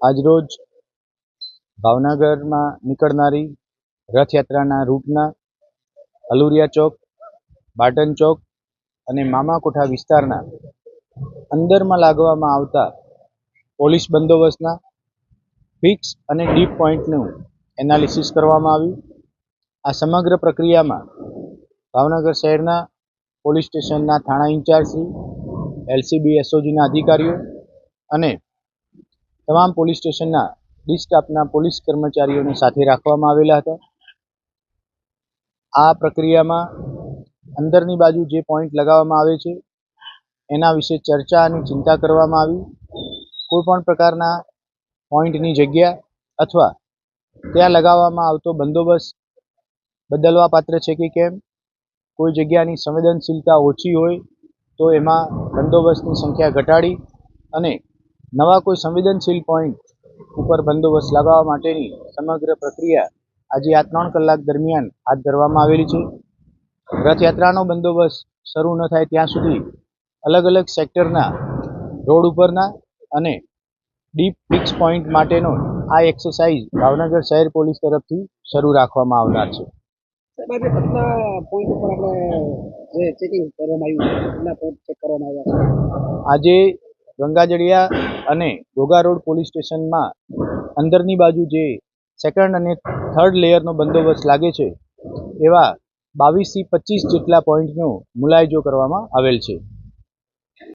આજરોજ ભાવનગરમાં નીકળનારી રથયાત્રાના રૂટના અલુરિયા ચોક, બાટન ચોક અને મામાકોઠા વિસ્તારના અંદરમાં લાગવામાં આવતા પોલીસ બંદોબસ્તના ફિક્સ અને ડીપ પોઈન્ટનું એનાલિસિસ કરવામાં આવ્યું. આ સમગ્ર પ્રક્રિયામાં ભાવનગર શહેરના પોલીસ સ્ટેશનના થાણા ઇન્ચાર્જ શ્રી એલસીબી, એસઓજીના અધિકારીઓ અને તમામ પોલીસ સ્ટેશનના ડિસ્ટાફના પોલીસ કર્મચારીઓને સાથે રાખવામાં આવેલા હતા. આ પ્રક્રિયામાં અંદરની બાજુ જે પોઈન્ટ લગાવવામાં આવે છે, એના વિશે ચર્ચા અને ચિંતા કરવામાં આવી. કોઈ પણ પ્રકારના પોઈન્ટની જગ્યા અથવા ત્યાં લગાવવામાં આવતો બંદોબસ્ત બદલવા પાત્ર છે કે કેમ? કોઈ જગ્યાની સંવેદનશીલતા ઓછી હોય તો એમાં બંદોબસ્તની સંખ્યા ઘટાડી અને નવા કોઈ સંવેદનશીલ પોઈન્ટ ઉપર બંદોબસ્ત લગાવવા માટેની સમગ્ર પ્રક્રિયા આજે આ ત્રણ કલાક દરમિયાન હાથ ધરવામાં આવેલી છે. રથયાત્રાનો બંદોબસ્ત શરૂ ન થાય ત્યાં સુધી અલગ અલગ સેક્ટરના રોડ ઉપરના અને ડીપ ફિક્સ પોઈન્ટ માટેનો આ એક્સરસાઇઝ ભાવનગર શહેર પોલીસ તરફથી શરૂ રાખવામાં આવનાર છે. આજે ગંગાજળિયા અને ઘોઘા રોડ પોલીસ સ્ટેશનમાં અંદરની બાજુ જે સેકન્ડ અને થર્ડ લેયરનો બંદોબસ્ત લાગે છે, એવા બાવીસથી પચીસ જેટલા પોઈન્ટનો મુલાયજો કરવામાં આવેલ છે.